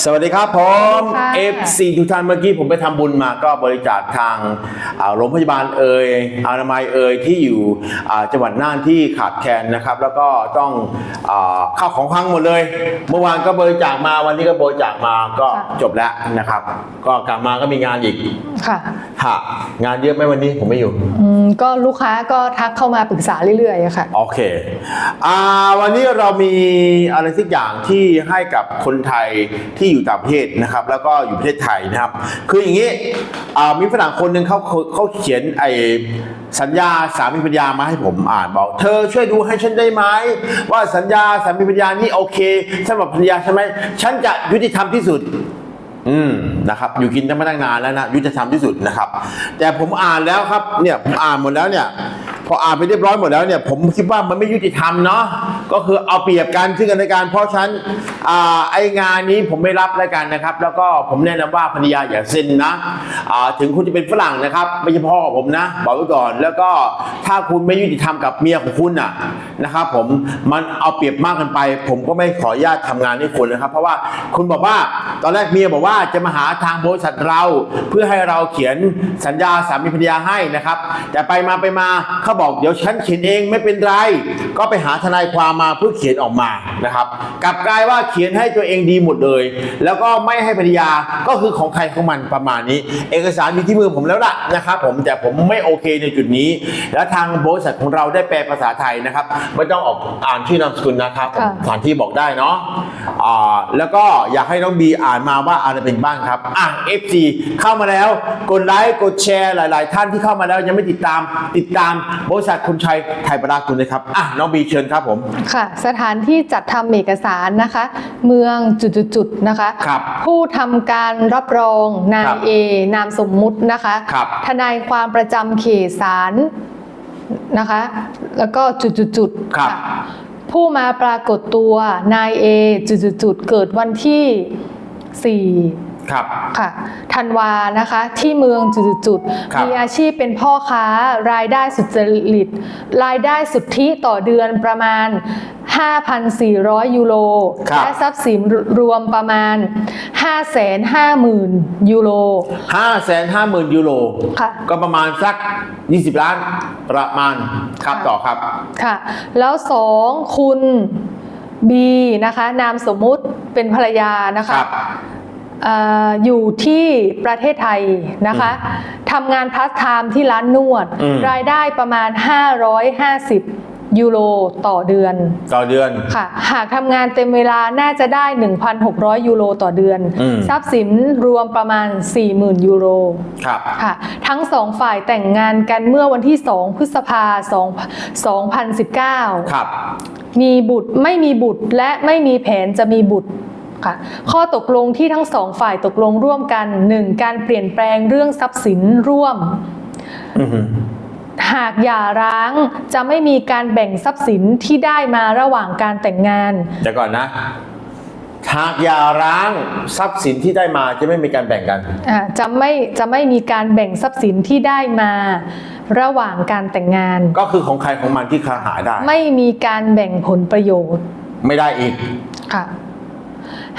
สวัสดีครับผมค่ะ FC ทุกท่านเมื่อกี้ผมไปทำบุญมาก็บริจาคทางอ่าโรงพยาบาลเอ่ยอนามัยเอ่ยที่อยู่อ่าจังหวัดน่านที่ขาดแคลนนะครับ แล้วก็ต้องอาข้าวของพังหมดเลย เมื่อวานก็บริจาคมาวันนี้ก็บริจาคมาก็ค่ะจบแล้วนะครับ ก็กลับมาก็มีงานอีกค่ะฮะงานเยอะไหมวันนี้ผมไม่อยู่ อืมก็ลูกค้าก็ทักเข้ามาปรึกษาเรื่อยๆอะค่ะ โอเคอ่าวันนี้เรามีอะไรสักอย่างที่ให้กับคนไทยที่อยู่ต่างประเทศนะครับ แล้วก็อยู่ประเทศไทยนะครับ คืออย่างนี้มีฝรั่งคนหนึ่งเขาเขาเขาเขียนไอสัญญาสามีปัญญามาให้ผมอ่านบอก เธอช่วยดูให้ฉันได้ไหมว่าสัญญาสามีปัญญานี่โอเคสำหรับภรรยาใช่ไหมฉันจะยุติธรรมที่สุด อืมนะครับ อยู่กินกันมาตั้งนานแล้วนะยุติธรรมที่สุดนะครับ แต่ผมอ่านแล้วครับเนี่ยผมอ่านหมดแล้วเนี่ยพออ่านไปเรียบร้อยหมดแล้วเนี่ยผมคิดว่ามันไม่ยุติธรรมเนาะก็คือเอาเปรียบกันซึ่งกันและกันเพราะฉะนั้นอ่าไองานนี้ผมไม่รับแล้วกันนะครับ แล้วก็ผมแนะนำว่าภรรยาอย่าเซ็นนะอ่าถึงคุณจะเป็นฝรั่งนะครับ ไม่ใช่พ่อผมนะ บอกไว้ก่อน แล้วก็ถ้าคุณไม่ยุติธรรมกับเมียของคุณอะนะครับ ผมมันเอาเปรียบมากกินไป ผมก็ไม่ขออนุญาตทำงานให้คุณนะครับ เพราะว่าคุณบอกว่าตอนแรกเมียบอกว่าจะมาหาทางบริษัทเรา เพื่อให้เราเขียนสัญญาสามีภรรยาให้นะครับ แต่ไปมาไปมาเขาบอกเดี๋ยวฉันเขียนเองไม่เป็นไร ก็ไปหาทนายความมาเพื่อเขียนออกมานะครับกลับกลายว่าเขียนให้ตัวเองดีหมดเลย แล้วก็ไม่ให้ภรรยาก็คือของใครของมันประมาณนี้ เอกสารมีที่มือผมแล้วล่ะนะครับผมแต่ผมไม่โอเคในจุดนี้ และทางบริษัทของเราได้แปลภาษาไทยนะครับ ไม่ต้องออกอ่านชื่อนามสกุลนะครับค่ะสถานที่บอกได้เนาะอ่าแล้วก็อยากให้น้องบีอ่านมาว่าอะไรเป็นบ้างครับอะ FG เข้ามาแล้วกดไลค์กดแชร์หลาย ๆ ท่านที่เข้ามาแล้วยังไม่ติดตามติดตามบริษัทคุณชัยไทยประดาคุณนะครับอะน้องบีเชิญครับผมค่ะ สถานที่จัดทำเอกสารนะคะ เมืองจุดๆๆนะคะครับผู้ทำการรับรองนาครัยบเอนามสมมุตินะคะครับทนายความประจำเขตศาลนะคะ แล้วก็จุดๆๆครับค่ะผู้มาปรากฏตัวนายเอจุดๆๆเกิดวันที่4 ครับค่ะธันวานะคะที่เมืองจุดครับๆมีอาชีพเป็นพ่อค้ารายได้สุจริต รายได้สุทธิต่อเดือนประมาณ 5,400 ยูโรครับและทรัพย์สินรวมประมาณ 550,000 ยูโรห้าแสนห้าหมื่นยูโรค่ะก็ประมาณสัก 20 ล้านประมาณครับค่ะต่อครับค่ะ แล้วสองคุณบีนะคะ นามสมมุติเป็นภรรยานะคคะรับเอ่ออยู่ที่ประเทศไทยนะคะทำงานพาร์ทไทม์ที่ร้านนวดอืมรายได้ประมาณ 550ยูโรต่อเดือน ต่อเดือนค่ะ หากทำงานเต็มเวลาน่าจะได้ 1,600 ยูโรต่อเดือนอืมทรัพย์สินรวมประมาณ 40,000 ยูโรครับค่ะทั้งสองฝ่ายแต่งงานกันเมื่อวันที่ 2 พฤษภาคม2019 ครับ มีบุตรไม่มีบุตรและไม่มีแผนจะมีบุตร ค่ะข้อตกลงที่ทั้งสองฝ่ายตกลงร่วมกัน 1. การเปลี่ยนแปลงเรื่องทรัพย์สินร่วมอือหือหากหย่าร้างจะไม่มีการแบ่งทรัพย์สินที่ได้มาระหว่างการแต่งงานเดี๋ยวก่อนนะ หากอย่าร้างทรัพย์สินที่ได้มาจะไม่มีการแบ่งกันอ่าจะไม่จะไม่มีการแบ่งทรัพย์สินที่ได้มา ระหว่างการแต่งงาน ก็คือของใครของมันที่ค้าหาได้ ไม่มีการแบ่งผลประโยชน์ ไม่ได้อีกค่ะ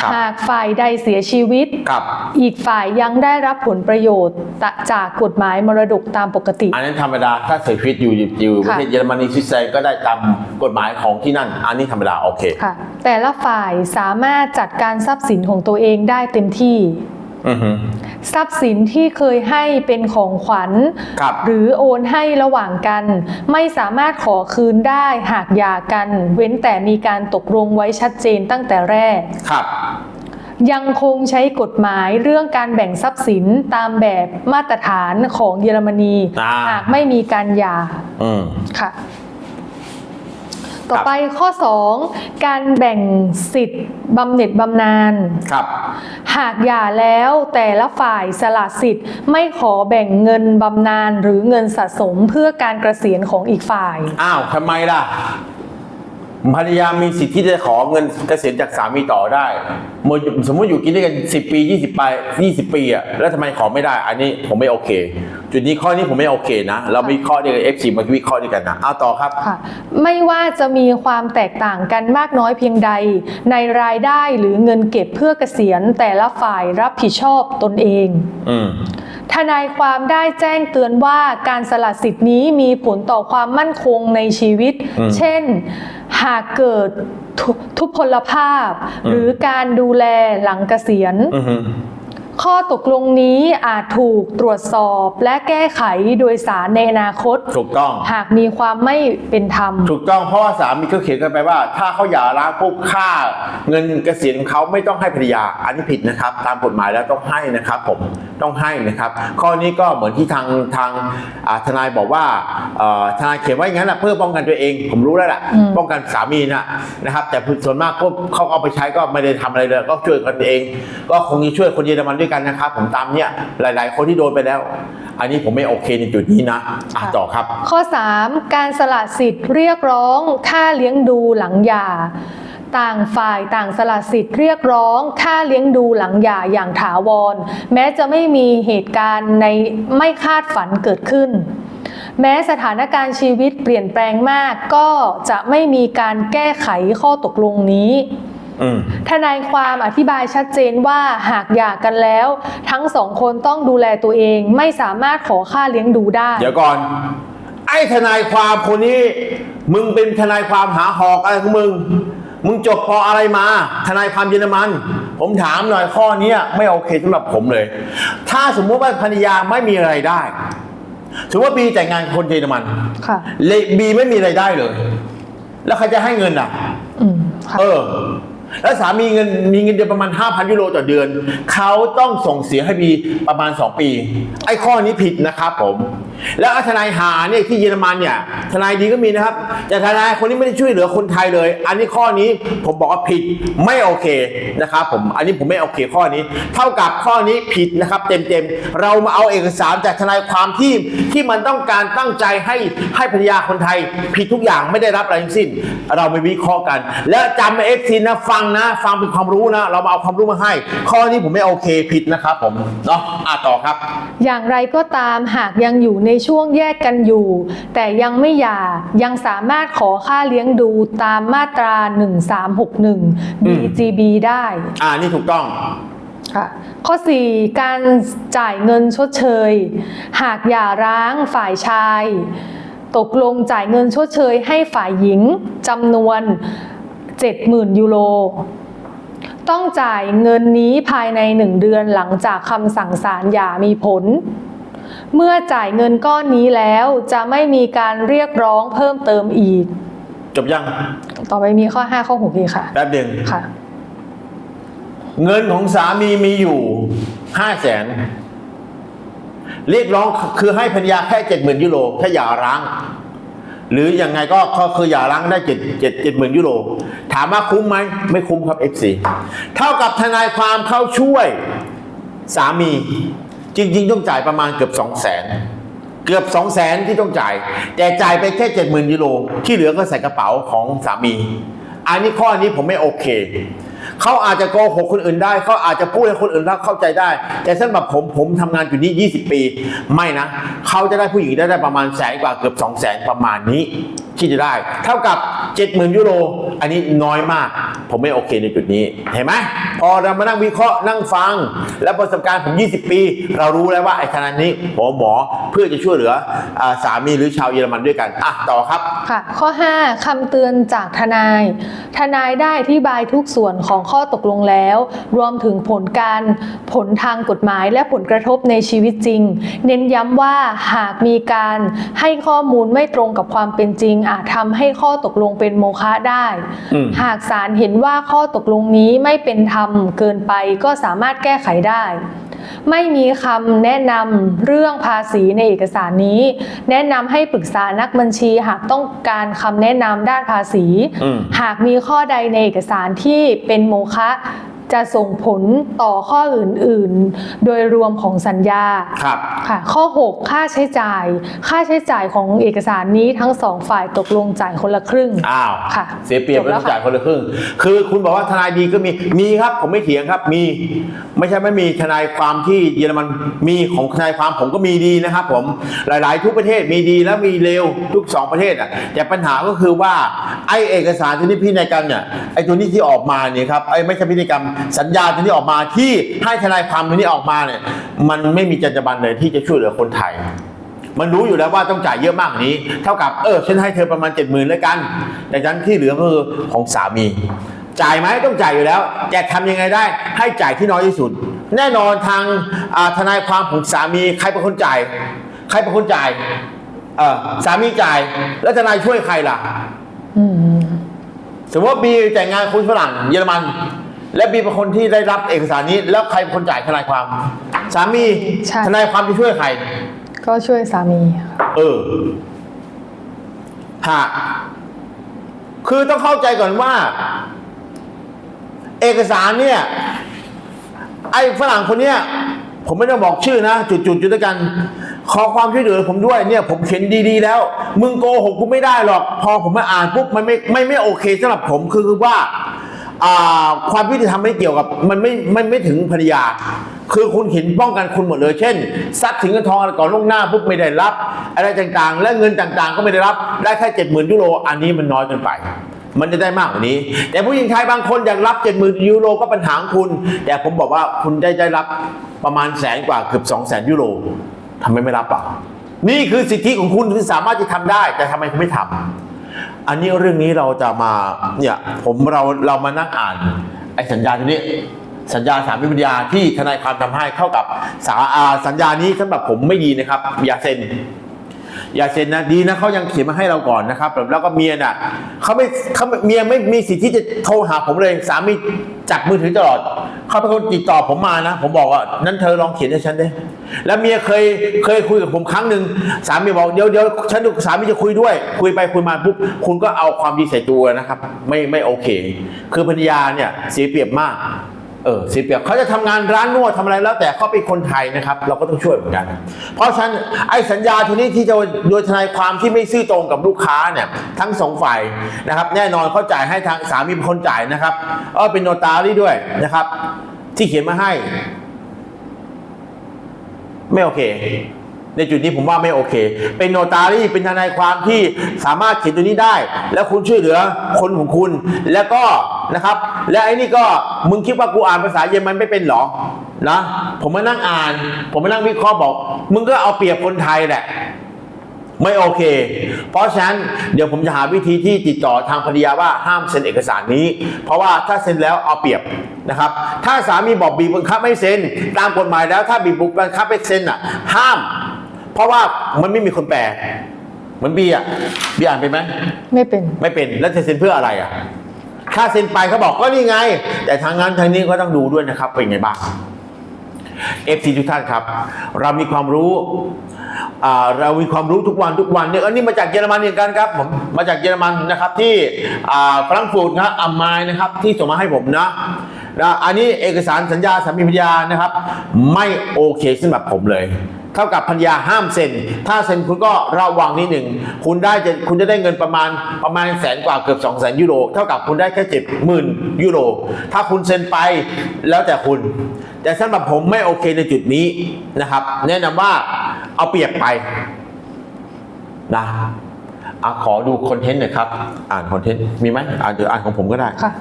ครับ หากฝ่ายใดเสียชีวิต กับ อีกฝ่ายยังได้รับผลประโยชน์ตะจากกฎหมายมรดกตามปกติ อันนั้นธรรมดาถ้าเสียชีวิตอยู่อยู่ประค่ะเทศเยอรมนีสวิตเซอร์แลนด์ก็ได้ตามกฎหมายของที่นั่น อันนี้ธรรมดาโอเค ค่ะ แต่ละฝ่ายสามารถจัดการทรัพย์สินของตัวเองได้เต็มที่อือหือ ทรัพย์สินที่เคยให้เป็นของขวัญครับหรือโอนให้ระหว่างกัน ไม่สามารถขอคืนได้หากหย่ากัน เว้นแต่มีการตกลงไว้ชัดเจนตั้งแต่แรกครับยังคงใช้กฎหมายเรื่องการแบ่งทรัพย์สินตามแบบมาตรฐานของเยอรมนีอ่าหากไม่มีการหย่าอืมค่ะ ต่อไปข้อ 2 การแบ่งสิทธิ์บำเหน็จบำนาญครับ หากหย่าแล้วแต่ละฝ่ายสละสิทธิ์ไม่ขอแบ่งเงินบำนาญหรือเงินสะสมเพื่อการเกษียณของอีกฝ่าย อ้าวทำไมล่ะ ภรรยามีสิทธิ์ที่จะขอเงินเกษียณจากสามีต่อได้เมื่อสมมติอยู่กินด้วยกัน10 ปี 20 ปี20 ปีอะแล้วทำไมขอไม่ได้ อันนี้ผมไม่โอเค จุดนี้ข้อนี้ผมไม่โอเคนะ เรามีข้อเดียวกับเอฟซีมาวิเคราะห์ด้วยกันนะเอาต่อครับค่ะไม่ว่าจะมีความแตกต่างกันมากน้อยเพียงใด ในรายได้หรือเงินเก็บเพื่อเกษียณแต่ละฝ่ายรับผิดชอบตนเองอืมทนายความได้แจ้งเตือนว่าการสละสิทธิ์นี้มีผลต่อความมั่นคงในชีวิตอืมเช่น หากเกิดทุทุพพลภาพอืมหรือการดูแลหลังเกษียณอือฮึ ข้อตกลงนี้อาจถูกตรวจสอบและแก้ไขโดยสารในอนาคต ถูกต้อง หากมีความไม่เป็นธรรม ถูกต้องเพราะว่าสามีเขาเขียนกันไปว่า ถ้าเขาหย่าร้างปุ๊บค่า เงินเกษียณของเขาไม่ต้องให้ภรรยาอันนี้ผิดนะครับ ตามกฎหมายแล้วต้องให้นะครับ ผมต้องให้นะครับ ข้อนี้ก็เหมือนที่ทางทางอ่าทนายบอกว่าเอ่อทนายเขียนไว้อย่างนั้นแหละเพื่อป้องกันตัวเอง ผมรู้แล้วแหละอืมป้องกันสามีนะนะครับ แต่ส่วนมากก็เขาเอาไปใช้ก็ไม่ได้ทำอะไรเลย ก็ช่วยกันเอง ก็คงจะช่วยคนเยอรมันด้วยกันนะครับ ผมตามเนี่ยหลาย ๆ คนที่โดนไปแล้ว อันนี้ผมไม่โอเคในจุดนี้นะอะต่อครับ ข้อ 3 การสละสิทธิ์เรียกร้องค่าเลี้ยงดูหลังหย่าต่างฝ่ายต่างสละสิทธิ์เรียกร้องค่าเลี้ยงดูหลังหย่าอย่างถาวร แม้จะไม่มีเหตุการณ์ในไม่คาดฝันเกิดขึ้น แม้สถานการณ์ชีวิตเปลี่ยนแปลงมากก็จะไม่มีการแก้ไขข้อตกลงนี้อืม ทนายความอธิบายชัดเจนว่าหากหย่ากันแล้ว ทั้งสองคนต้องดูแลตัวเองไม่สามารถขอค่าเลี้ยงดูได้ เดี๋ยวก่อน ไอ้ทนายความคนนี้ มึงเป็นทนายความหาหอกอะไรของมึง มึงจบปออะไรมา ทนายความเยอรมัน ผมถามหน่อยข้อเนี้ยไม่โอเคสำหรับผมเลย ถ้าสมมติว่าภรรยาไม่มีไรายได้สมมติว่าบีแต่งงานกับคนเยอรมันค่ะเลบีไม่มีไรายได้เลย แล้วใครจะให้เงินอะอืมค่ะเออ แล้วสามีเงินมีเงินเดือนประมาณ 5,000 ยูโรต่อเดือน เขาต้องส่งเสียให้บีประมาณ 2 ปี ไอ้ข้อนี้ผิดนะครับผมแล้วทนายหาเนี่ยที่เยอรมันเนี่ยทนายดีก็มีนะครับ แต่ทนายคนนี้ไม่ได้ช่วยเหลือคนไทยเลย อันนี้ข้อนี้ผมบอกว่าผิดไม่โอเคนะครับผมอันนี้ผมไม่โอเคข้อนี้ เท่ากับข้อนี้ผิดนะครับ เต็มๆเรามาเอาเอกสารจากทนายความที่ที่มันต้องการตั้งใจให้ให้ภรรยาคนไทย ผิดทุกอย่างไม่ได้รับอะไรทั้งสิ้น เราไปวิเคราะห์กัน แล้วจำเอฟซีนะฟังนะ ฟังเป็นความรู้นะ เรามาเอาความรู้มาให้ ข้อนี้ผมไม่โอเคผิดนะครับผมเนาะอะต่อครับ อย่างไรก็ตามหากยังอยู่ในช่วงแยกกันอยู่ แต่ยังไม่หย่ายังสามารถขอค่าเลี้ยงดูตามมาตรา 1361 BGB ได้ อ่านี่ถูกต้องค่ะข้อ 4 การจ่ายเงินชดเชย หากหย่าร้างฝ่ายชาย ตกลงจ่ายเงินชดเชยให้ฝ่ายหญิงจำนวน 70,000 ยูโรต้องจ่ายเงินนี้ภายใน 1 เดือนหลังจากคำสั่งศาลหย่ามีผล เมื่อจ่ายเงินก้อนนี้แล้วจะไม่มีการเรียกร้องเพิ่มเติมอีก จบยัง ต่อไปมีข้อ 5 ข้อ6อีกค่ะ แป๊บหนึ่งค่ะ เงินของสามีมีอยู่ห้าแสนเรียกร้องคือให้ภรรยาแค่เจ็ดหมื่นยูโรแค่หย่าร้าง หรือยังไงก็ก็คือหย่าร้างได้เจ็ดเจ็ดเจ็ดหมื่นยูโรถามว่าคุ้มไหมไม่คุ้มครับ FC เท่ากับทนายความเข้าช่วยสามี จริง ๆ ต้องจ่ายประมาณเกือบสองแสนเกือบสองแสนที่ต้องจ่าย แต่จ่ายไปแค่เจ็ดหมื่นยูโรที่เหลือก็ใส่กระเป๋าของสามี อันนี้ข้อนี้ผมไม่โอเค เขาอาจจะโกหกคนอื่นได้ เขาอาจจะพูดให้คนอื่นเข้าใจได้ แต่สำหรับผมผมทำงานอยู่นี่ 20 ปี ไม่นะ เขาจะได้ผู้หญิงได้ได้ประมาณแสนกว่าเกือบ 2 0 0แสนประมาณนี้ที่จะได้ เท่ากับ 70,000 ยูโร อันนี้น้อยมาก ผมไม่โอเคในจุดนี้ เห็นไหมพอเรามานั่งวิเคราะห์นั่งฟัง และประสบการณ์ผม 20 ปี เรารู้แล้วว่าไอ้ขนาดนี้หมอหมอเพื่อจะช่วยเหลืออสามีหรือชาวเยอรมันด้วยกัน อะ ต่อครับ ค่ะ ข้อ 5คำเตือนจากทนาย ทนายได้อธิบายทุกส่วนของข้อตกลงแล้ว รวมถึงผลการผลทางกฎหมายและผลกระทบในชีวิตจริง เน้นย้ำว่าหากมีการให้ข้อมูลไม่ตรงกับความเป็นจริงอาจทำให้ข้อตกลงเป็นโมฆะได้อืมหากศาลเห็นว่าข้อตกลงนี้ไม่เป็นธรรมเกินไปก็สามารถแก้ไขได้ ไม่มีคำแนะนำเรื่องภาษีในเอกสารนี้ แนะนำให้ปรึกษานักบัญชีหากต้องการคำแนะนำด้านภาษีอืมหากมีข้อใดในเอกสารที่เป็นโมฆะ จะส่งผลต่อข้ออื่นๆ โดยรวมของสัญญาครับค่ะ ข้อ 6 ค่าใช้จ่าย ค่าใช้จ่ายของเอกสารนี้ทั้งสองฝ่ายตกลงจ่ายคนละครึ่งอ้าวค่ะ เสียเปรียบจบแล้แล้ววจ่ายคนละครึ่ง คือคุณบอกว่าทนายดีก็มี มีครับผมไม่เถียงครับ มี ไม่ใช่ไม่มีทนายความที่เยอรมันมีของทนายความผมก็มีดีนะครับ ผม หลายๆ ทุกประเทศมีดีแล้วมีเลวทุกสองประเทศอะ แต่ปัญหาก็คือว่าไอ้เอกสารที่นี่พินัยกรรมเนี่ย ไอ้ตัวนี้ที่ออกมาเนี่ยครับ ไอ้ไม่ใช่พินัยกรรมสัญญาตัวนี้ออกมาที่ให้ทนายความตัวนี้ออกมาเนี่ยมันไม่มีจรรยาบรรณเลยที่จะช่วยเหลือคนไทย มันรู้อยู่แล้วว่าต้องจ่ายเยอะมากกว่านี้ เท่ากับเออฉันให้เธอประมาณเจ็ดหมื่นแล้วกันแต่ฉันที่เหลือก็คือของสามี จ่ายไหมต้องจ่ายอยู่แล้ว แต่ทำยังไงได้ให้จ่ายที่น้อยที่สุด แน่นอนทางอ่าทนายความของสามีใครเป็นคนจ่าย ใครเป็นคนจ่ายเออสามีจ่าย แล้วทนายช่วยใครล่ะอืมสมมติว่าบีแต่งงานคนฝรั่งเยอรมัน และบีเป็นคนที่ได้รับเอกสารนี้ แล้วใครเป็นคนจ่ายทนายความ สามีใช่ ทนายความจะช่วยใคร ก็ช่วยสามีค่ะเออฮะคือต้องเข้าใจก่อนว่า เอกสารเนี่ย ไอ้ฝรั่งคนเนี้ย ผมไม่ต้องบอกชื่อนะ จุดๆจุดด้วยกัน ขอความช่วยเหลือผมด้วยเนี่ย ผมเขียนดีๆแล้ว มึงโกหกกูไม่ได้หรอก พอผมมาอ่านปุ๊บมันไม่ไม่ไม่โอเคสำหรับผมคือคือว่าอ่า ความยุติธรรมไม่เกี่ยวกับมันไม่มันไม่ถึงภรรยา คือคุณเห็นป้องกันคุณหมดเลย เช่นทรัพย์สินเงินทองอะไรก่อนล่วงหน้าปุ๊บไม่ได้รับ อะไรต่างๆ และเงินต่างๆ ก็ไม่ได้รับได้แค่เจ็ดหมื่นยูโรอันนี้มันน้อยเกินไปมันจะได้มากกว่านี้ แต่ผู้หญิงไทยบางคนอยากรับเจ็ดหมื่นยูโรก็ปัญหาของคุณ แต่ผมบอกว่าคุณได้ได้รับประมาณแสนกว่าเกือบสองแสนยูโรทำไมไม่รับอะนี่คือสิทธิของคุณที่สามารถจะทำได้ แต่ทำไมคุณไม่ทำ อันนี้เรื่องนี้เราจะมาเนี่ยผมเราเรามานั่งอ่านไอ้สัญญาตัวนี้สัญญาสามีปัญญาที่ทนายความทำให้เข้ากับสาสัญญานี้สำหรับผมไม่ดีนะครับ อย่าเซ็น อย่าเซ็นนะดีนะเขายังเขียนมาให้เราก่อนนะครับแล้วก็เมียน่ะเขาไม่เขาเมียไม่มีสิทธิ์ที่จะโทรหาผมเลยสามีจับมือถือตลอดเขาเป็นคนติดต่อผมมานะ ผมบอกว่านั้นเธอลองเขียนให้ฉันได้แล้วเมียเคยเคยคุยกับผมครั้งหนึ่งสามีบอกเดี๋ยวเดี๋ยวฉันดูสามีจะคุยด้วย คุยไปคุยมาปุ๊บคุณก็เอาความดีใส่ตัวนะครับ ไม่ไม่โอเค คือภรรยาเนี่ยเสียเปรียบมาก เออเสียเปรียบเขาจะทำงานร้านนวดทำอะไรแล้ว แต่เขาเป็นคนไทยนะครับ เราก็ต้องช่วยเหมือนกัน เพราะฉะนั้นไอ้สัญญาทีนี้ที่จะโดยทนายความที่ไม่ซื่อตรงกับลูกค้าเนี่ยทั้งสองฝ่ายนะครับ แน่นอนเขาจ่ายให้ทางสามีเป็นคนจ่ายนะครับเออเป็นโนตารี่ด้วยนะครับ ที่เขียนมาให้ ไม่โอเค ในจุดนี้ผมว่าไม่โอเค เป็นโนตารี่เป็นทนายความที่สามารถเขียนตัวนี้ได้ แล้วคุณช่วยเหลือคนของคุณ แล้วก็นะครับ และไอ้นี่ก็มึงคิดว่ากูอ่านภาษาเยอรมันไม่เป็นหรอนะผมมานั่งอ่าน ผมมานั่งวิเคราะห์บอก มึงก็เอาเปรียบคนไทยแหละไม่โอเค เพราะฉะนั้นเดี๋ยวผมจะหาวิธีที่ติดต่อทางภรรยาว่าห้ามเซ็นเอกสารนี้ เพราะว่าถ้าเซ็นแล้วเอาเปรียบนะครับ ถ้าสามีบอกบีบบังคับไม่เซ็น ตามกฎหมายแล้วถ้าบีบบังคับไม่เซ็นอะห้าม เพราะว่ามันไม่มีคนแปลเหมือนบีอะบีอ่านเป็นไหมไม่เป็น ไม่เป็นแล้วจะเซ็นเพื่ออะไรอะถ้าเซ็นไปเขาบอกก็นี่ไง แต่ทางนั้นทางนี้ก็ต้องดูด้วยนะครับ เป็นไงบ้างเอฟซีทุกท่านครับ เรามีความรู้อ่าเรามีความรู้ทุกวันทุกวันเนี่ยอันนี้มาจากเยอรมันเหมือนกันครับผมมาจากเยอรมันนะครับที่อ่าฟรังก์ฟูร์ตนะอัมมายนะครับที่ส่งมาให้ผมนะนะอันนี้เอกสารสัญญาสามีภรรยานะครับ ไม่โอเคสำหรับผมเลย เท่ากับพันยาห้ามเซ็น ถ้าเซ็นคุณก็ระวังนิดหนึ่ง คุณได้จะคุณจะได้เงินประมาณประมาณแสนกว่าเกือบ2องแสนยูโร เท่ากับคุณได้แค่เจ็ดหมื่นยูโร ถ้าคุณเซ็นไปแล้วแต่คุณ แต่สำหรับผมไม่โอเคในจุดนี้นะครับ แนะนำว่าเอาเปรียบไปนะอะขอดูคอนเทนต์หน่อยครับ อ่านคอนเทนต์มีไหมอ่านเดี๋ยวอ่านของผมก็ได้ค่ะ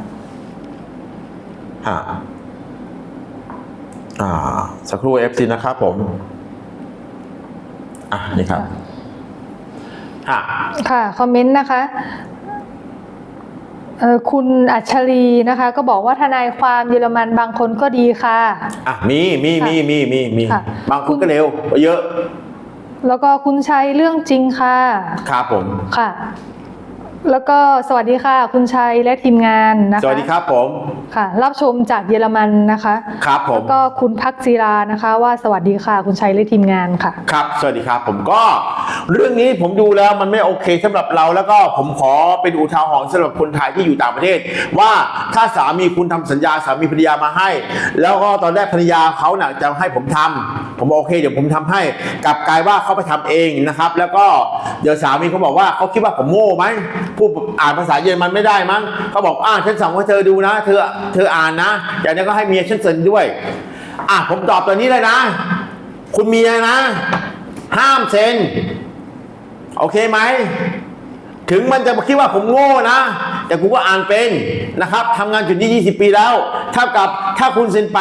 อ่า อ่าสักครู่ FC นะครับผม อะนี่ครับอะค่ะคอมเมนต์นะคะเอ่อคุณอัชรีนะคะ ก็บอกว่าทนายความเยอรมันบางคนก็ดีค่ะอะมีมีมีมีมีมีค่ะบางคนก็เร็วเยอะ แล้วก็คุณชัยเรื่องจริงค่ะ ครับผมค่ะ แล้วก็สวัสดีค่ะ คุณชัยและทีมงานนะคะสวัสดีครับผมค่ะ รับชมจากเยอรมันนะคะครับผมแล้วก็คุณพักจีรานะคะ ว่าสวัสดีค่ะ คุณชัยและทีมงานค่ะ ครับ สวัสดีครับผมก็ เรื่องนี้ผมดูแล้วมันไม่โอเคสำหรับเราแล้วก็ผมขอเป็นอุทาหรณ์สำหรับคนไทยที่อยู่ต่างประเทศ ว่าถ้าสามีคุณทำสัญญาสามีภรรยามาให้ แล้วก็ตอนแรกภรรยาเขาน่ะจะให้ผมทำผมบอกโอเคเดี๋ยวผมทำให้กลับกลายว่าเขาไปทำเองนะครับ แล้วก็เดี๋ยวสามีเขาบอกว่าเขาคิดว่าผมโง่ไหมผู้อ่านภาษาเยอรมันไม่ได้มั้งเขาบอกอ่าฉันสั่งให้เธอดูนะ เธอเธออ่านนะจากนั้นก็ให้เมียฉันเซ็นด้วยอะผมตอบตัวนี้เลยนะ คุณเมียนะ ห้ามเซ็นโอเคไหมถึงมันจะคิดว่าผมโง่นะ แต่กูก็อ่านเป็นนะครับทำงานจุดนี้ 20 ปีแล้วเท่ากับถ้าคุณเซ็นไป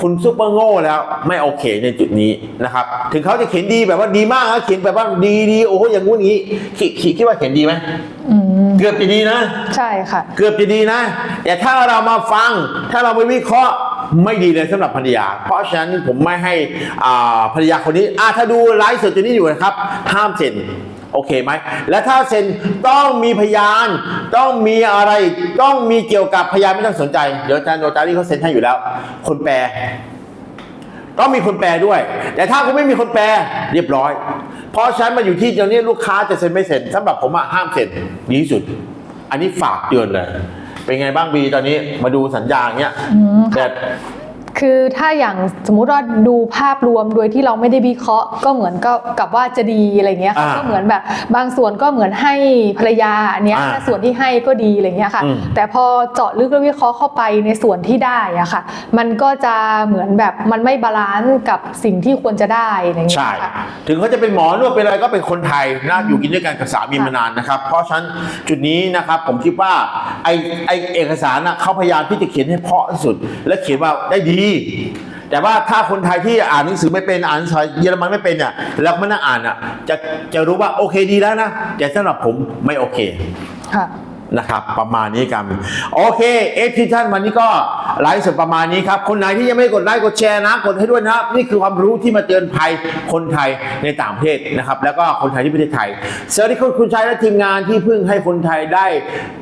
คุณซุปเปอร์โง่แล้ว ไม่โอเคในจุดนี้นะครับ ถึงเขาจะเขียนดีแบบว่าดีมากนะเขียนแบบว่าดีดีโอ้โหอย่างงู้นอย่างนี้คิดคิดคิดว่าเขียนดีไหมอืมเกือบจะดีนะ ใช่ค่ะ เกือบจะดีนะแต่ถ้าเรามาฟัง ถ้าเราไปวิเคราะห์ไม่ดีเลยสำหรับภรรยา เพราะฉะนั้นผมไม่ให้อ่าภรรยาคนนี้อ่าถ้าดูไลฟ์สดตัวนี้อยู่นะครับ ห้ามเซ็น โอเคไหม และถ้าเซ็นต้องมีพยาน ต้องมีอะไรต้องมีเกี่ยวกับพยานไม่ต้องสนใจ เดี๋ยวอาจารย์โนตารี่เขาเซ็นให้อยู่แล้ว คนแปลต้องมีคนแปลด้วย แต่ถ้าคุณไม่มีคนแปลเรียบร้อย เพราะฉะนันมาอยู่ที่ตรงนี้ลูกค้าจะเซ็นไม่เซ็นสำหรับผมอะห้ามเซ็นดีที่สุด อันนี้ฝากเตือนเลย เป็นไงบ้างบีตอนนี้มาดูสัญญาอย่างเงี้ยอืมแบค่ะบ คือถ้าอย่างสมมุติว่าดูภาพรวมโดยที่เราไม่ได้วิเคราะห์ ก็เหมือนก็กับว่าจะดีอะไรเงี้ยค่ะอ่าก็เหมือนแบบ บางส่วนก็เหมือนให้ภรรยาอันเนี้ยอ่าถ้าส่วนที่ให้ก็ดีอะไรเงี้ยค่ะอืมแต่พอเจาะลึกและวิเคราะห์เข้าไปในส่วนที่ได้อะค่ะ มันก็จะเหมือนแบบมันไม่บาลานซ์กับสิ่งที่ควรจะได้อะไรเงี้ใช่ยค่ะถึงเขาจะเป็นหมอนวดเป็นอะไรก็เป็นคนไทยนะอยู่กินด้วยกันกับสามีมานานนะครับ เพราะฉะนั้นจุดนี้นะครับผมคิดว่าไอไอเอกสารนะเขาพยายามที่จะเขียนให้เพราะที่สุด และเขียนว่าได้ดีแต่ว่าถ้าคนไทยที่อ่านหนังสือไม่เป็นอ่านภาษาเยอรมันไม่เป็นเนี่ยแล้วมานั่งอ่านอะจะจะรู้ว่าโอเคดีแล้วนะแต่สำหรับผมไม่โอเคค่ะ นะครับประมาณนี้กันโอเคเอฟทีท่านวันนี้ก็ไลฟ์สดประมาณนี้ครับคนไหนที่ยังไม่กดไลค์กดแชร์นะกดให้ด้วยนะครับนี่คือความรู้ที่มาเตือนภัยคนไทยในต่างประเทศนะครับ แล้วก็คนไทยที่ประเทศไทยสวัสดีคุณคุณชัยและทีมงานที่เพิ่งให้คนไทยได้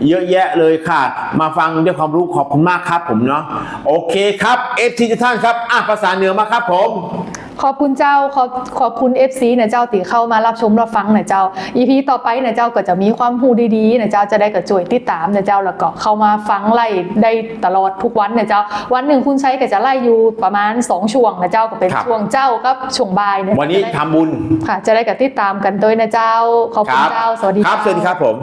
เยอะแยะเลยค่ะ มาฟังด้วยความรู้ขอบคุณมากครับผมเนาะโอเคครับเอฟทีท่านครับอะภาษาเหนือมาครับผม ขอบคุณเจ้าขอบขอบคุณ FC นะเจ้าตีเข้ามารับชมรับฟังนะเจ้า EP ต่อไปนะเจ้าก็จะมีความหูดีๆนะเจ้าจะได้กระจวยติดตามนะเจ้าแล้วก็เข้ามาฟังไล่ได้ตลอดทุกวันนะเจ้าวันหนึ่งคุณใช้ก็จะไล่อยู่ประมาณ 2 ช่วงนะเจ้าก็เป็นครับช่วงเจ้ากับช่วงบ่ายนะวันนี้จะได้ทำบุญค่ะ จะได้กับติดตามกันด้วยนะเจ้าขอบคุณเจ้าสวัสดีครับเจ้าสวัสดีครับผม